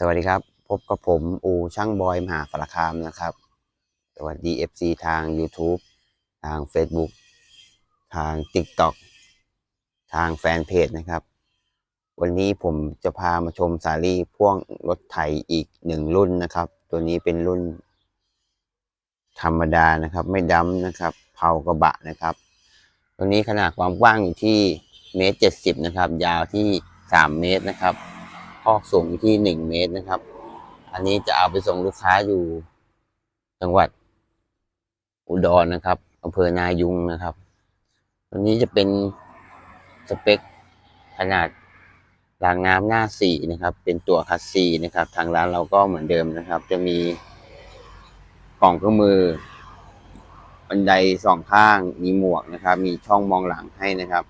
สวัสดีครับ พบกับผมอูช่างบอยมหาสารคามนะครับ สวัสดี FC ทาง YouTube ทาง Facebook ทาง TikTok ทางแฟนเพจนะครับ วันนี้ผมจะพามาชมสาลี่พ่วงรถไถอีกหนึ่งรุ่นนะครับ ตัวนี้เป็นรุ่น ธรรมดานะครับ ไม่ดำนะครับ เผากระบะนะครับ ตัวนี้ขนาดความกว้างอยู่ที่เมตรเจ็ดสิบนะครับ ยาวที่สามเมตรนะครับ คอกสูงที่หนึ่งเมตรนะครับ อันนี้จะเอาไปส่งลูกค้าอยู่จังหวัดอุดรนะครับอำเภอนายุงนะครับ ตัวนี้จะเป็นสเปคขนาดรางน้ำหน้าสี่นะครับ เป็นตัวคัสซีนะครับ ทางร้านเราก็เหมือนเดิมนะครับ จะมีกล่องเครื่องมือ บันไดสองข้างมีหมวกนะครับ มีช่องมองหลังให้นะครับ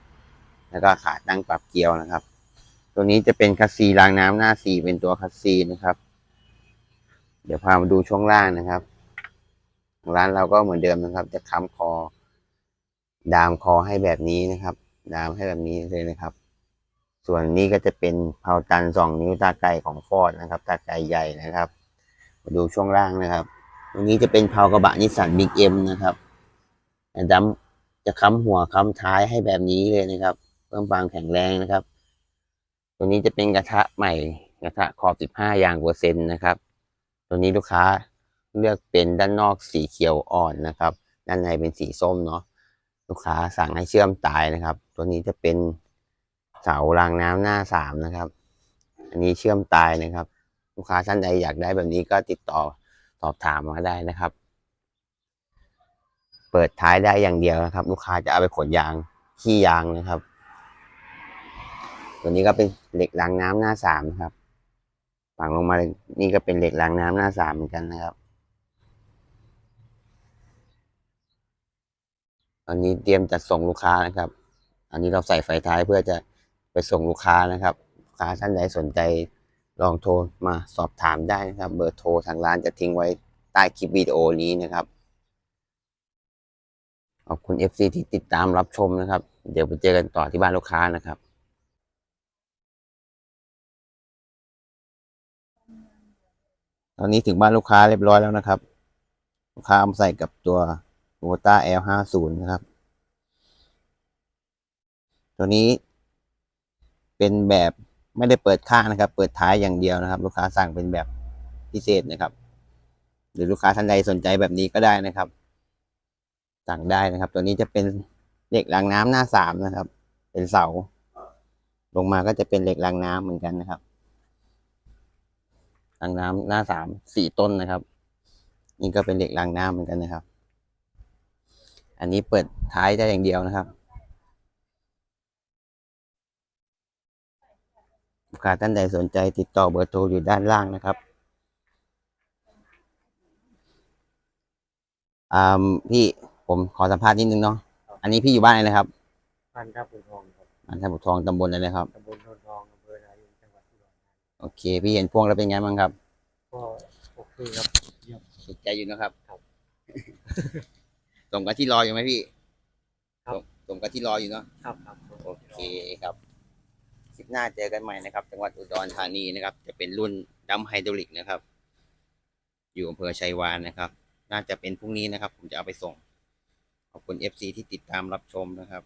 แล้วก็ขาตั้งปรับเกียวนะครับ ตัวนี้จะเป็นคัสซีรางน้ำหน้าสีเป็นตัวคัสซีนะครับ เดี๋ยวพามาดูช่วงล่างนะครับ ร้านเราก็เหมือนเดิมนะครับ จะค้ำคอ ดามคอให้แบบนี้นะครับ ดามให้แบบนี้เลยนะครับ ส่วนนี้ก็จะเป็นเผาตันสองนิ้วตาไก่ของฟอร์ดนะครับ ตาไก่ใหญ่นะครับ มาดูช่วงล่างนะครับตัวนี้จะเป็นเผากระบะนิสสันบิ๊กเอ็มนะครับดำจะค้ำหัวค้ำท้ายให้แบบนี้เลยนะครับเพิ่มความแข็งแรงนะครับ ตัวนี้จะเป็นกระทะใหม่กระทะขอบ 15 ยางเปอร์เซ็นต์นะครับ ตัวนี้ลูกค้าเลือกเป็นด้านนอกสีเขียวอ่อนนะครับ ด้านในเป็นสีส้มเนาะลูกค้าสั่งให้เชื่อมตายนะครับ ตัวนี้จะเป็นเสารางน้ำหน้าสามนะครับ อันนี้เชื่อมตายนะครับ ลูกค้าท่านใดอยากได้แบบนี้ก็ติดต่อสอบถามมาได้นะครับ เปิดท้ายได้อย่างเดียวนะครับ ลูกค้าจะเอาไปขนยางขี้ยางนะครับ ตัวนี้ก็เป็น เหล็กรางน้ำหน้าสามนะครับ ฝังลงมานี่ก็เป็นเหล็กรางน้ำหน้าสามเหมือนกันนะครับอันนี้เตรียมจัดส่งลูกค้านะครับ อันนี้เราใส่ไฟท้ายเพื่อจะไปส่งลูกค้านะครับลูกค้าท่านใดสนใจลองโทรมาสอบถามได้นะครับ เบอร์โทรทางร้านจะทิ้งไว้ใต้คลิปวิดีโอนี้นะครับขอบคุณ FC ที่ติดตามรับชมนะครับ เดี๋ยวไปเจอกันต่อที่บ้านลูกค้านะครับ ตอนนี้ถึงบ้านลูกค้าเรียบร้อยแล้วนะครับ ลูกค้าเอามาใส่กับตัวโ o ต้า L50 นะครับ ตัวนี้เป็นแบบไม่ได้เปิดข้างนะครับ เปิดท้ายอย่างเดียวนะครับ ลูกค้าสั่งเป็นแบบพิเศษนะครับ หรือลูกค้าท่านใดสนใจแบบนี้ก็ได้นะครับ สั่งได้นะครับ ตัวนี้จะเป็นเหล็กรางน้ำหน้าสามนะครับ เป็นเสา ลงมาก็จะเป็นเหล็กรางน้ำเหมือนกันนะครับ รางน้ำหน้าสามสี่ต้นนะครับ นี่ก็เป็นเหล็กรางน้ำเหมือนกันนะครับ อันนี้เปิดท้ายได้อย่างเดียวนะครับลูกค้าท่านใดสนใจติดต่อเบอร์โทรอยู่ด้านล่างนะครับอ่าพี่ผมขอสัมภาษณ์นิดนึงเนาะอันนี้พี่อยู่บ้านอะไรนะครับพันทับบุญทองครับบ้านท่าบุทองตำบลอะไรนะครับตำบล โอเค พี่เห็นพวงแล้วเป็นไงบ้างครับก็โอเคครับเยี่ยมสุดใจอยู่นะครับครับตรงกับที่รออยู่ไหมพี่ครับตงตรงกับที่รออยู่เนาะครับครับโอเคครับคลิปหน้าเจอกันใหม่นะครับ จังหวัดอุดรธานีนะครับ จะเป็นรุ่นดัมไฮดรอลิกนะครับ อยู่อำเภอชัยวานนะครับ น่าจะเป็นพรุ่งนี้นะครับ ผมจะเอาไปส่งขอบคุณ FC ที่ติดตามรับชมนะครับ